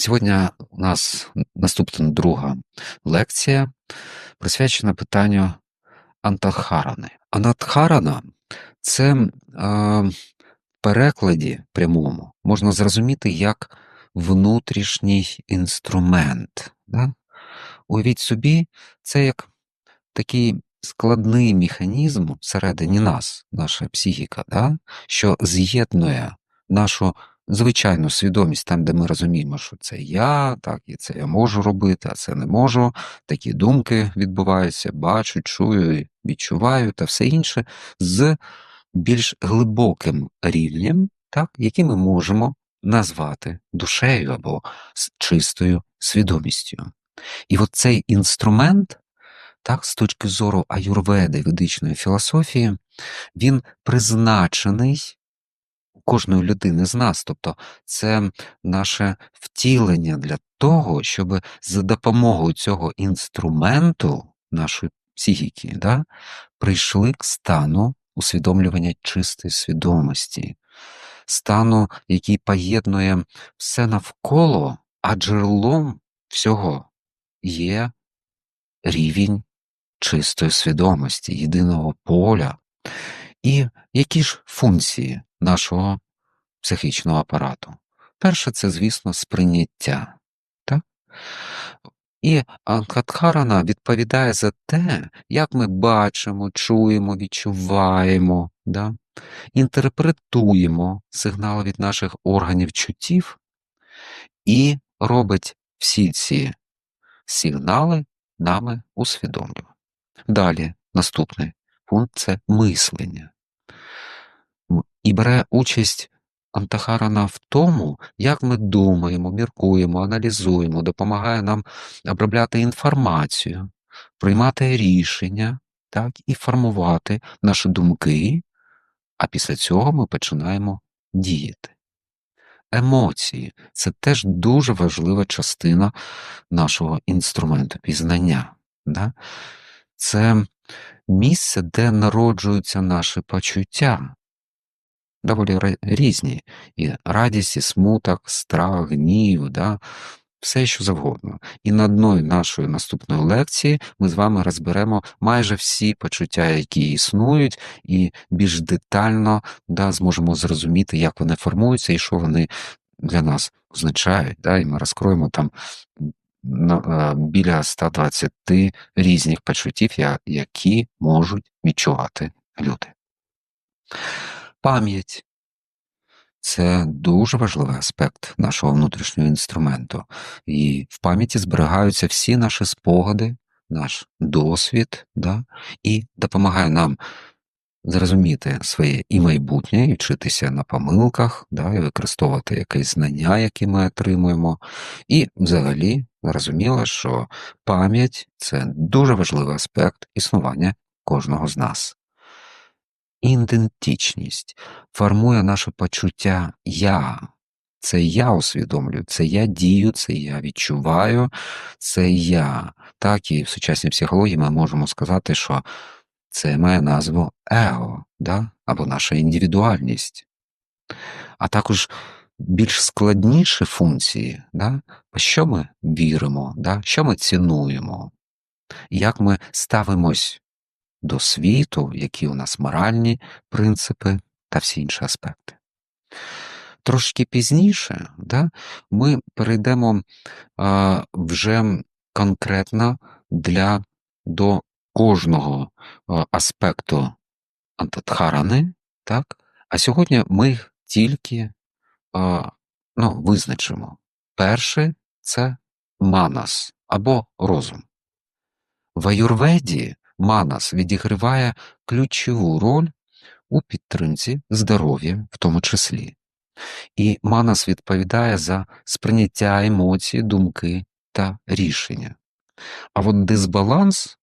Сьогодні у нас наступна друга лекція, присвячена питанню Антахарани. Анатхарана це е, в перекладі прямому можна зрозуміти як внутрішній інструмент. Да? Уявіть собі, це як такий складний механізм всередині нас, наша психіка, да? що з'єднує нашу звичайну свідомість, там, де ми розуміємо, що це я, так, і це я можу робити, а це не можу. Такі думки відбуваються, бачу, чую, відчуваю та все інше з більш глибоким рівнем, так, який ми можемо назвати душею або чистою свідомістю. І от цей інструмент, так, з точки зору аюрведи ведичної філософії, він призначений кожної людини з нас. Тобто це наше втілення для того, щоб за допомогою цього інструменту нашої психіки да, прийшли к стану усвідомлювання чистої свідомості, стану, який поєднує все навколо, а джерелом всього є рівень чистої свідомості, єдиного поля. І які ж функції нашого психічного апарату? Перше, це, звісно, сприйняття. Так? І Анкатхарана відповідає за те, як ми бачимо, чуємо, відчуваємо, да? інтерпретуємо сигнали від наших органів чуттів і робить всі ці сигнали нами усвідомлюємо. Далі, наступний пункт це мислення. І бере участь Антахарана в тому, як ми думаємо, міркуємо, аналізуємо, допомагає нам обробляти інформацію, приймати рішення так, і формувати наші думки, а після цього ми починаємо діяти. Емоції це теж дуже важлива частина нашого інструменту пізнання. Да? Це місце, де народжуються наші почуття, доволі різні. І радість, і смуток, страх, гнів, да? все що завгодно. І на одної нашої наступної лекції ми з вами розберемо майже всі почуття, які існують, і більш детально да, зможемо зрозуміти, як вони формуються і що вони для нас означають. Да? І ми розкроємо там Е, біля 120 різних почуттів, які можуть відчувати люди. Пам'ять. Це дуже важливий аспект нашого внутрішнього інструменту, і в пам'яті зберігаються всі наші спогади, наш досвід, да, і допомагає нам зрозуміти своє і майбутнє, і вчитися на помилках, да, і використовувати якесь знання, які ми отримуємо, і взагалі зрозуміло, що пам'ять це дуже важливий аспект існування кожного з нас. Ідентичність формує наше почуття я. Це я усвідомлюю, це я дію, це я відчуваю, це я. Так і в сучасній психології ми можемо сказати, що це має назву его, да? або наша індивідуальність. А також більш складніші функції, да? що ми віримо, да? що ми цінуємо, як ми ставимось до світу, які у нас моральні принципи та всі інші аспекти. Трошки пізніше да, ми перейдемо а, вже конкретно для до кожного аспекту антатхарани, так? а сьогодні ми їх тільки ну, визначимо. Перший це манас або розум. В аюрведі манас відіграває ключову роль у підтримці здоров'я, в тому числі. І манас відповідає за сприйняття емоцій, думки та рішення. А от дисбаланс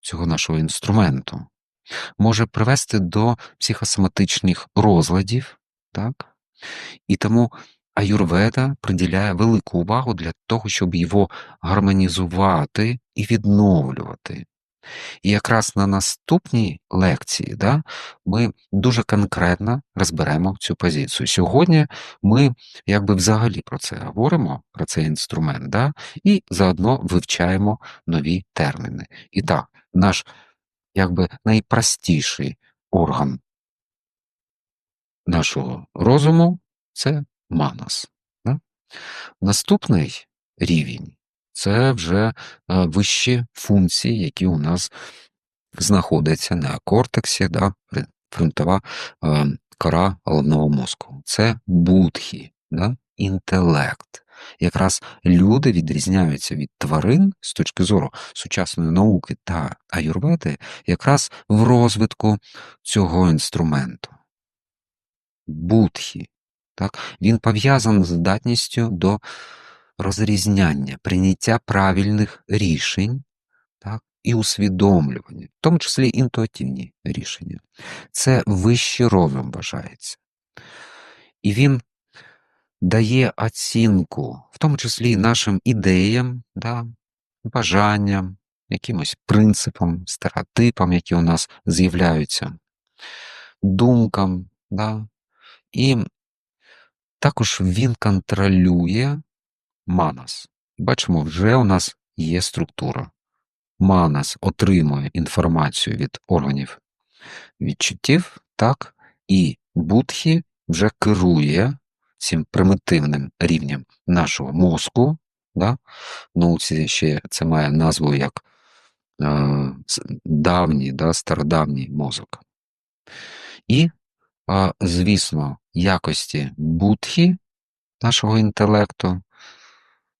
цього нашого інструменту може привести до психосоматичних розладів, так? і тому аюрведа приділяє велику увагу для того, щоб його гармонізувати і відновлювати. І якраз на наступній лекції да, ми дуже конкретно розберемо цю позицію. Сьогодні ми якби взагалі про це говоримо, про цей інструмент, да, і заодно вивчаємо нові терміни. І так, наш якби найпростіший орган нашого розуму це манас. Да? Наступний рівень це вже е, вищі функції, які у нас знаходяться на кортексі, да, фронтова е, кора головного мозку. Це будхі, да, інтелект. Якраз люди відрізняються від тварин з точки зору сучасної науки та аюрведи якраз в розвитку цього інструменту. Будхі. Так? Він пов'язаний з здатністю до розрізняння, прийняття правильних рішень так, і усвідомлювання, в тому числі інтуїтивні рішення. Це вищий розум вважається. І він дає оцінку, в тому числі нашим ідеям, да, бажанням, якимось принципам, стереотипам, які у нас з'являються, думкам. Да, І також він контролює Манас. Бачимо, вже у нас є структура. Манас отримує інформацію від органів відчуттів, так, і Будхі вже керує цим примітивним рівнем нашого мозку. Да? Це ще це має назву як е, давній, да, стародавній мозок. І, е, звісно, якості будхі нашого інтелекту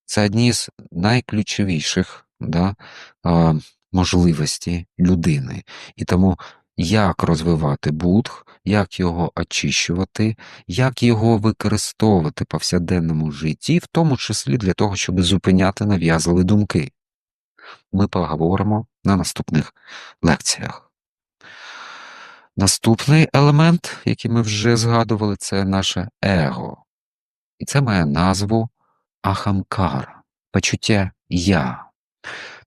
це одні з найключовіших да, можливостей людини. І тому як розвивати будх, як його очищувати, як його використовувати в повсякденному житті, в тому числі для того, щоб зупиняти нав'язливі думки. Ми поговоримо на наступних лекціях. Наступний елемент, який ми вже згадували, це наше его. І це має назву ахамкара, почуття я,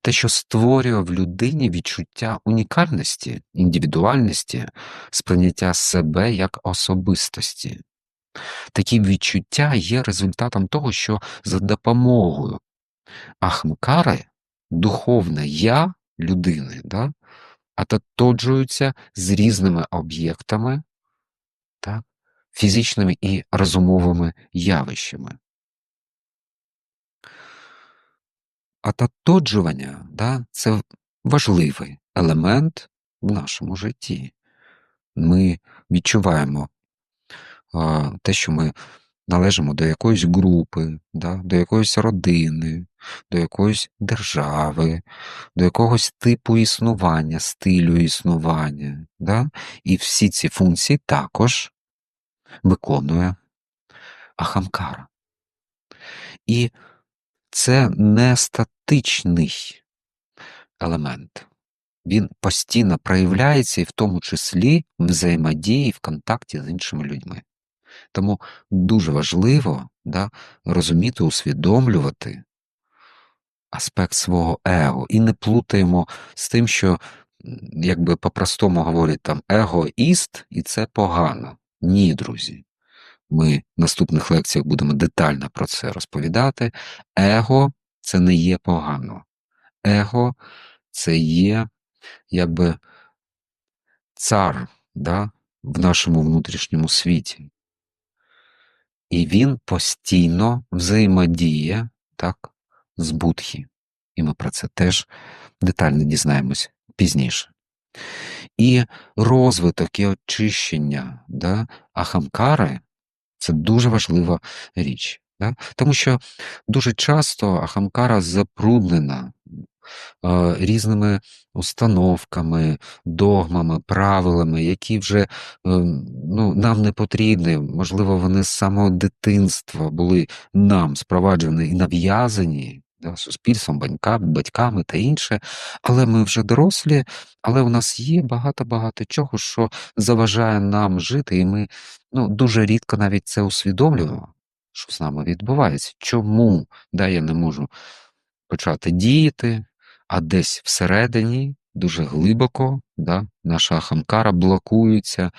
те, що створює в людині відчуття унікальності, індивідуальності, сприйняття себе як особистості. Такі відчуття є результатом того, що за допомогою ахмкари духовне я людини да, ототоджуються з різними об'єктами, фізичними і розумовими явищами. Ототоджування да, це важливий елемент в нашому житті. Ми відчуваємо а, те, що ми належимо до якоїсь групи, да, до якоїсь родини, до якоїсь держави, до якогось типу існування, стилю існування. Да? І всі ці функції також виконує Ахамкара. І це не статичний елемент. Він постійно проявляється і в тому числі в взаємодії в контакті з іншими людьми. Тому дуже важливо да, розуміти, усвідомлювати аспект свого его і не плутаємо з тим, що, якби по-простому говорять, там егоїст, і це погано. Ні, друзі. Ми в наступних лекціях будемо детально про це розповідати. Его це не є погано. Его це є якби цар да, в нашому внутрішньому світі. І він постійно взаємодіє так, з Будхі. І ми про це теж детально дізнаємось пізніше. І розвиток і очищення да, Ахамкари це дуже важлива річ. Да? Тому що дуже часто Ахамкара забруднена е, різними установками, догмами, правилами, які вже е, ну, нам не потрібні. Можливо, вони з самого дитинства були нам спроваджені і нав'язані суспільством, батьками та інше. Але ми вже дорослі, але у нас є багато-багато чого, що заважає нам жити, і ми ну, дуже рідко навіть це усвідомлюємо, що з нами відбувається. Чому да, я не можу почати діяти, а десь всередині дуже глибоко, да, наша ахамкара блокується,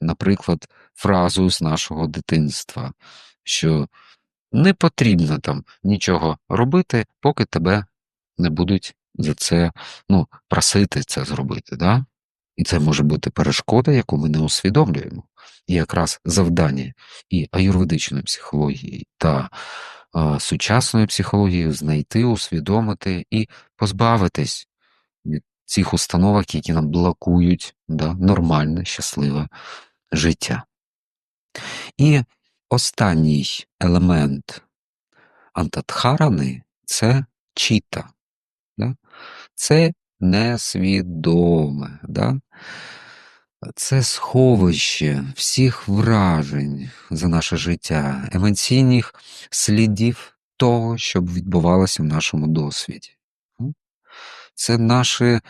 наприклад, фразою з нашого дитинства, що не потрібно там нічого робити, поки тебе не будуть за це ну, просити це зробити. Да? І це може бути перешкода, яку ми не усвідомлюємо. Якраз завдання і аюрведичної психології та сучасної психології знайти, усвідомити і позбавитись від цих установок, які нам блокують да, нормальне, щасливе життя. І останній елемент антатхарани це чіта. Да? Це несвідоме. Да? Це сховище всіх вражень за наше життя, емоційних слідів того, що відбувалося в нашому досвіді. Це наші е,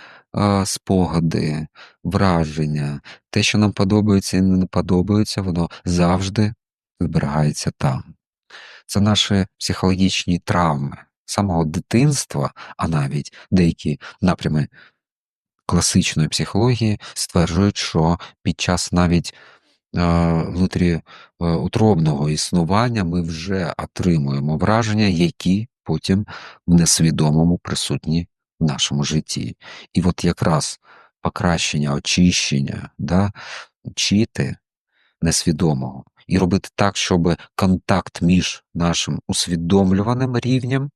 спогади, враження, те, що нам подобається і не подобається, воно завжди зберігається там. Це наші психологічні травми самого дитинства, а навіть деякі напрями класичної психології стверджують, що під час навіть внутріутробного існування ми вже отримуємо враження, які потім в несвідомому присутні в нашому житті. І от якраз покращення, очищення, да, вчити несвідомого і робити так, щоб контакт між нашим усвідомлюваним рівнем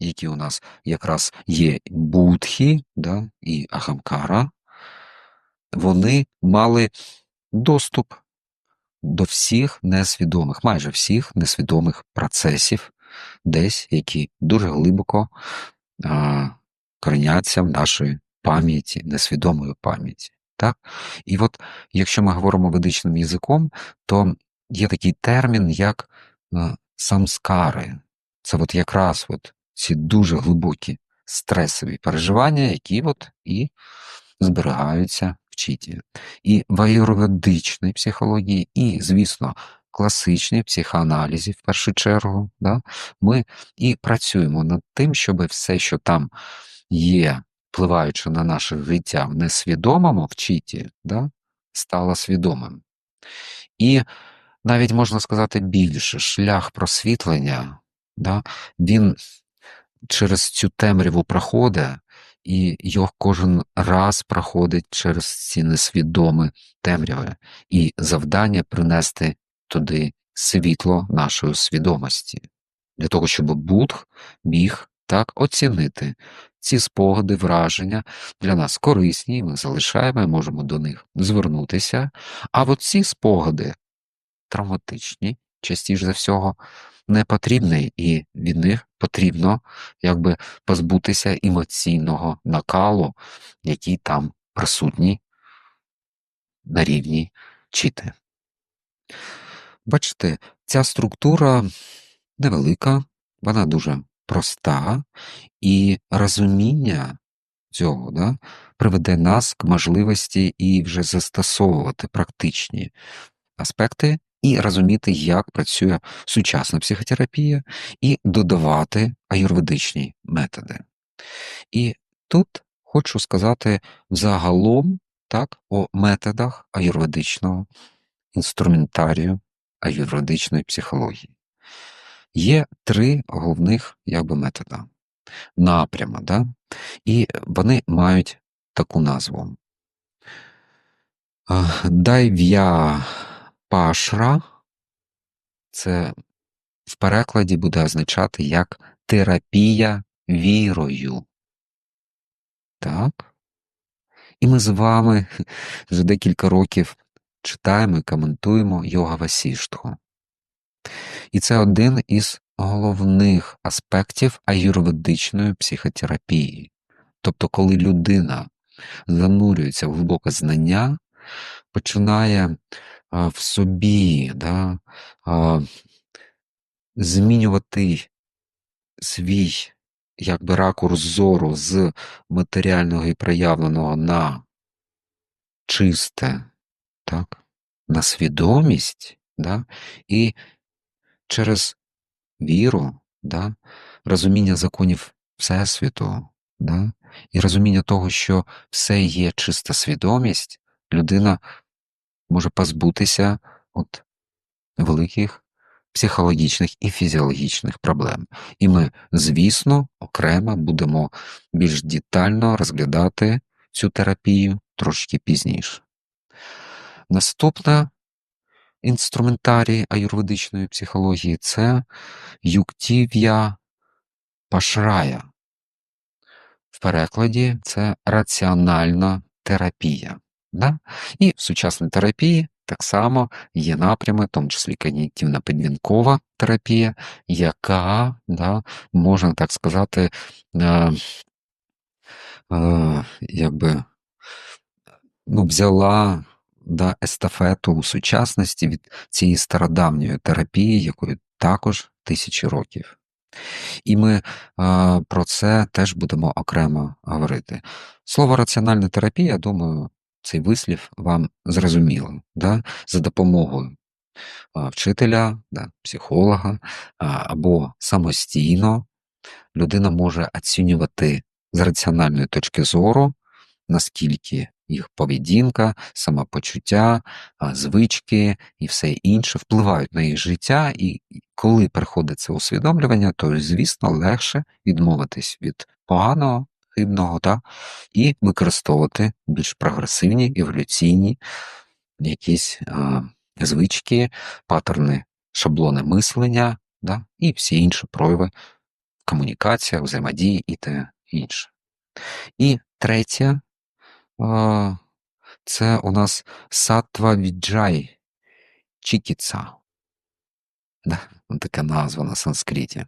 які у нас якраз є будхі да, і Ахамкара, вони мали доступ до всіх несвідомих, майже всіх несвідомих процесів, десь, які дуже глибоко а, кореняться в нашій пам'яті, несвідомої пам'яті. Так? І от якщо ми говоримо ведичним язиком, то є такий термін, як самскари. Це от якраз от ці дуже глибокі стресові переживання, які от і зберігаються в чіті. І в аюрведичній психології, і, звісно, класичній психоаналізі, в першу чергу, да, ми і працюємо над тим, щоб все, що там є, впливаючи на наше життя в несвідомому в чіті, да, стало свідомим. І навіть можна сказати більше, шлях просвітлення, да, він через цю темряву проходить, і його кожен раз проходить через ці несвідомі темряви, і завдання принести туди світло нашої свідомості, для того, щоб Будх міг так оцінити ці спогади, враження для нас корисні, ми залишаємо, можемо до них звернутися. А от ці спогади травматичні, частіше за всього, не потрібний, і від них потрібно якби позбутися емоційного накалу, який там присутній на рівні чити. Бачите, ця структура невелика, вона дуже проста, і розуміння цього да, приведе нас к можливості і вже застосовувати практичні аспекти і розуміти, як працює сучасна психотерапія, і додавати аюрведичні методи. І тут хочу сказати загалом так, о методах аюрведичного інструментарію аюрведичної психології. Є три головних якби, метода напряма, да? і вони мають таку назву. Дайв'я Пашра це в перекладі буде означати як терапія вірою. Так? І ми з вами вже декілька років читаємо і коментуємо йога Васіштху. І це один із головних аспектів аюрведичної психотерапії. Тобто, коли людина занурюється в глибоке знання, починає в собі, да, змінювати свій якби ракурс зору з матеріального і проявленого на чисте, так, на свідомість, да, і через віру, да, розуміння законів Всесвіту, да? і розуміння того, що все є чиста свідомість, людина може позбутися от великих психологічних і фізіологічних проблем. І ми, звісно, окремо будемо більш детально розглядати цю терапію трошки пізніше. Наступна інструментарій аюрведичної психології це юктів'я пашрая. В перекладі це раціональна терапія. Да? І в сучасній терапії так само є напрями, в тому числі когнітивна підвінкова терапія, яка, да, можна так сказати, е, е, якби, ну, взяла да, естафету у сучасності від цієї стародавньої терапії, якої також тисячі років. І ми е, про це теж будемо окремо говорити. Слово раціональна терапія, я думаю, цей вислів вам зрозуміло, да? за допомогою вчителя, да, психолога або самостійно людина може оцінювати з раціональної точки зору, наскільки їх поведінка, самопочуття, звички і все інше впливають на їх життя, і коли приходить це усвідомлювання, то, звісно, легше відмовитись від поганого, хибного та, і використовувати більш прогресивні еволюційні якісь а, звички, паттерни, шаблони мислення да, і всі інші прояви комунікація, взаємодії і те інше. І третє це у нас сатва віджай Чікіца. Да, така назва на санскриті.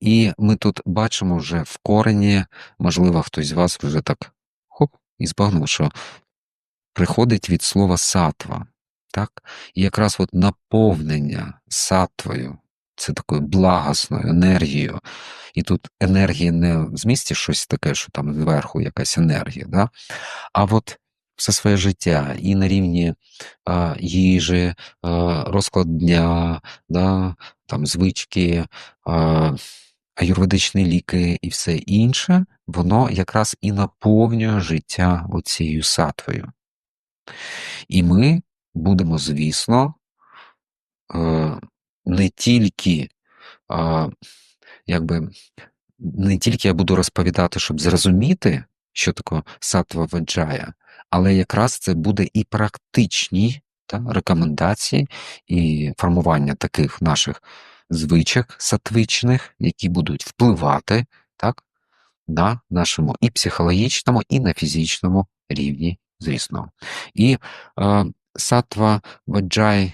І ми тут бачимо вже в корені, можливо, хтось з вас вже так хоп, і збагнув, що приходить від слова сатва. Так? І якраз от наповнення сатвою, це такою благосною енергією. І тут енергія не в змісті щось таке, що там зверху якась енергія, да? а от все своє життя і на рівні а, їжі, а, розклад дня, да, там звички, а, аюрведичні ліки і все інше, воно якраз і наповнює життя оцією сатвою. І ми будемо, звісно, е, не тільки якби не тільки я буду розповідати, щоб зрозуміти, що таке сатва веджая, але якраз це буде і практичні та, рекомендації і формування таких наших звичок сатвичних, які будуть впливати так, на нашому і психологічному, і на фізичному рівні, звісно. І е, сатва веджай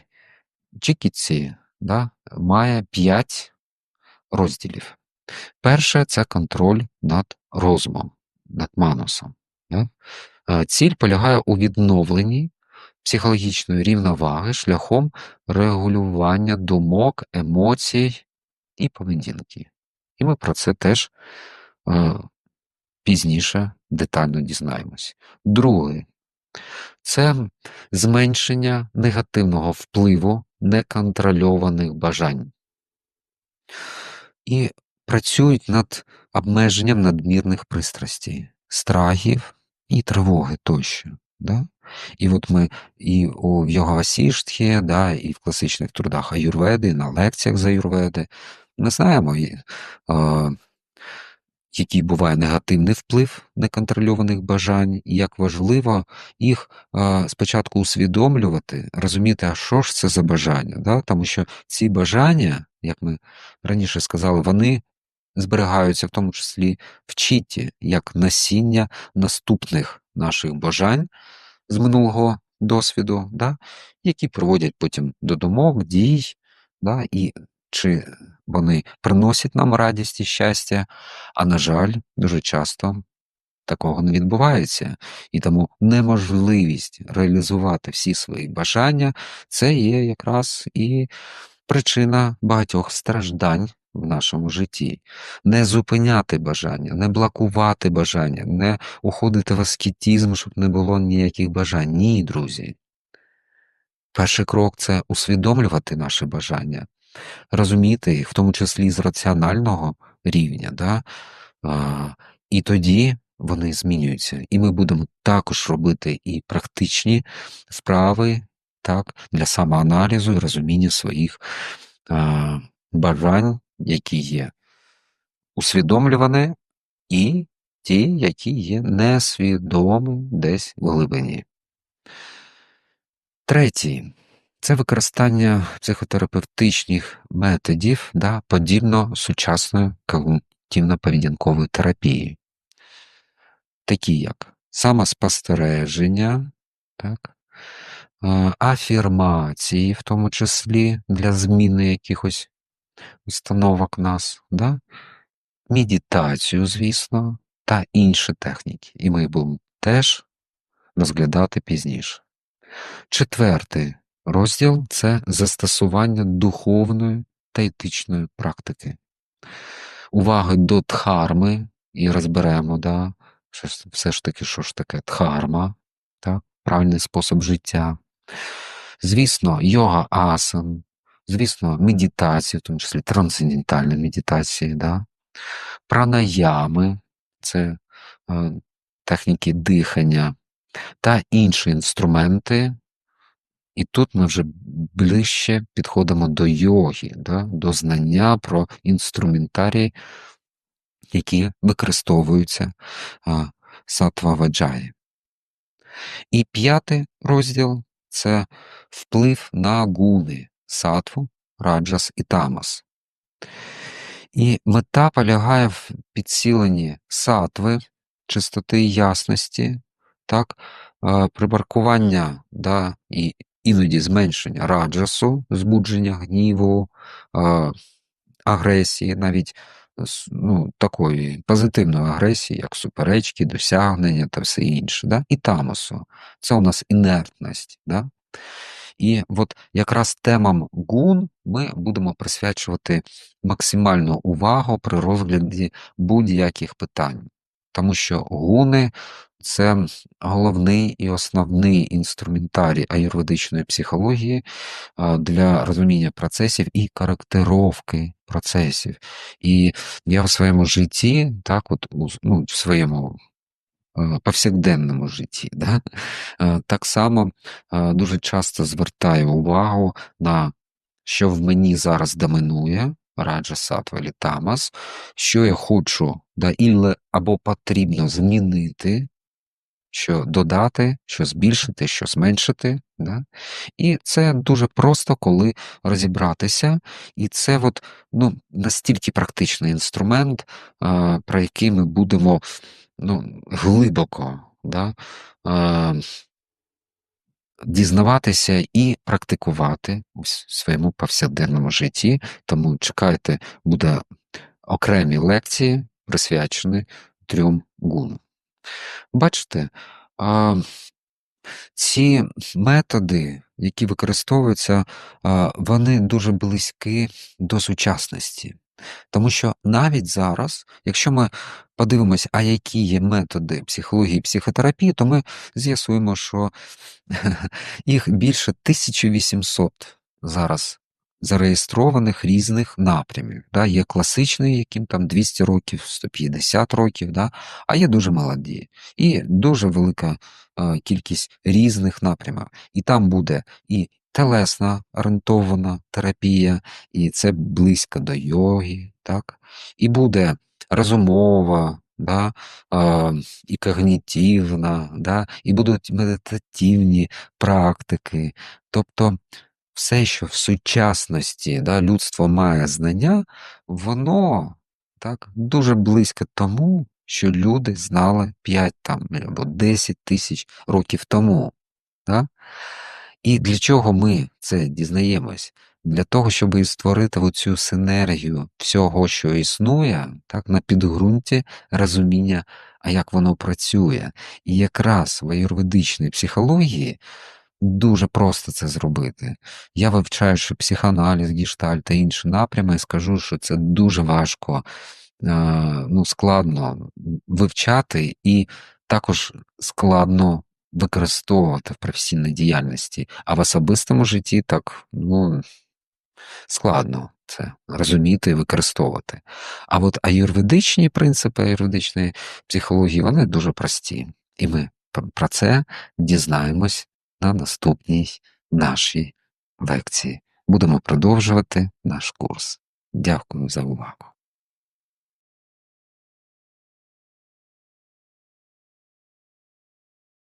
Чікіці да, має п'ять розділів. Перше це контроль над розумом, над манусом. Да? Е, ціль полягає у відновленні психологічної рівноваги шляхом регулювання думок, емоцій і поведінки. І ми про це теж е, пізніше детально дізнаємось. Друге це зменшення негативного впливу неконтрольованих бажань і працюють над обмеженням надмірних пристрастей, страхів і тривоги тощо. Да? І от ми і у Йога-Васіштхі, да, і в класичних трудах Аюрведи, на лекціях з Аюрведи ми знаємо, і, е, який буває негативний вплив неконтрольованих бажань, і як важливо їх е, спочатку усвідомлювати, розуміти, а що ж це за бажання, да? тому що ці бажання як ми раніше сказали, вони зберігаються в тому числі в чіті, як насіння наступних наших бажань з минулого досвіду, да, які приводять потім до думок, дій, да, і чи вони приносять нам радість і щастя, а на жаль, дуже часто. Такого не відбувається, і тому неможливість реалізувати всі свої бажання це є якраз і причина багатьох страждань в нашому житті. Не зупиняти бажання, не блокувати бажання, не уходити в аскетізм, щоб не було ніяких бажань. Ні, друзі. Перший крок це усвідомлювати наші бажання, розуміти їх, в тому числі з раціонального рівня, да? І тоді вони змінюються. І ми будемо також робити і практичні вправи так, для самоаналізу і розуміння своїх а, бажань, які є усвідомлювані, і ті, які є несвідомі десь в глибині. Третій це використання психотерапевтичних методів да, подібно сучасної когнітивно-поведінкової терапії, такі як самоспостереження, так, афірмації, в тому числі для зміни якихось установок нас, да, медитацію, звісно, та інші техніки. І ми будемо теж розглядати пізніше. Четвертий розділ це застосування духовної та етичної практики. Уваги до дхарми, і розберемо, да, все ж таки, що ж таке дхарма, так, правильний спосіб життя. Звісно, йога асан, звісно, медитація, в тому числі трансцендентальні медитації, да, пранаями, це е, техніки дихання та інші інструменти. І тут ми вже ближче підходимо до йоги, да, до знання про інструментарії, які використовуються а, сатва ваджаї. І п'ятий розділ це вплив на гуни сатву, раджас і тамас. І мета полягає в підсіленні сатви, чистоти і ясності, так, прибаркування да, і іноді зменшення раджасу, збудження гніву, агресії, навіть ну, такої позитивної агресії, як суперечки, досягнення та все інше, да? і тамосу. Це у нас інертність. Да? І от якраз темам гун ми будемо присвячувати максимальну увагу при розгляді будь-яких питань, тому що гуни це головний і основний інструментарій аюрведичної психології для розуміння процесів і коректировки процесів. І я в своєму житті, так, от ну, в своєму повсякденному житті, да, так само дуже часто звертаю увагу на що в мені зараз доминує. Раджа сатва тамас, що я хочу да, або потрібно змінити що додати, що збільшити, що зменшити. Да? І це дуже просто, коли розібратися. І це от, ну, настільки практичний інструмент, а, про який ми будемо ну, глибоко да, а, дізнаватися і практикувати у своєму повсякденному житті. Тому чекайте, буде окремі лекції, присвячені трьом гунам. Бачите, ці методи, які використовуються, вони дуже близькі до сучасності. Тому що навіть зараз, якщо ми подивимося, а які є методи психології і психотерапії, то ми з'ясуємо, що їх більше 1800 зараз зареєстрованих різних напрямів. Да? Є класичний, яким там 200 років, 150 років, да? а є дуже молоді. І дуже велика е, кількість різних напрямів. І там буде і телесна орієнтована терапія, і це близько до йоги, так? і буде розумова. Да, а, І когнітивна, да, і будуть медитативні практики. Тобто все, що в сучасності да, людство має знання, воно так, дуже близько тому, що люди знали 5 там, або 10 тисяч років тому. Да? І для чого ми це дізнаємось? Для того, щоб створити оцю синергію всього, що існує, так, на підґрунті розуміння, а як воно працює. І якраз в аюрведичній психології Дуже просто це зробити. Я вивчаю, психоаналіз, гіштальт та інші напрями, скажу, що це дуже важко, ну, складно вивчати і також складно використовувати в професійній діяльності, а в особистому житті так ну, складно. це розуміти і використовувати. А от аюрведичні принципи аюрведичної психології вони дуже прості. І ми про це дізнаємось на наступній нашій лекції. Будемо продовжувати наш курс. Дякую за увагу.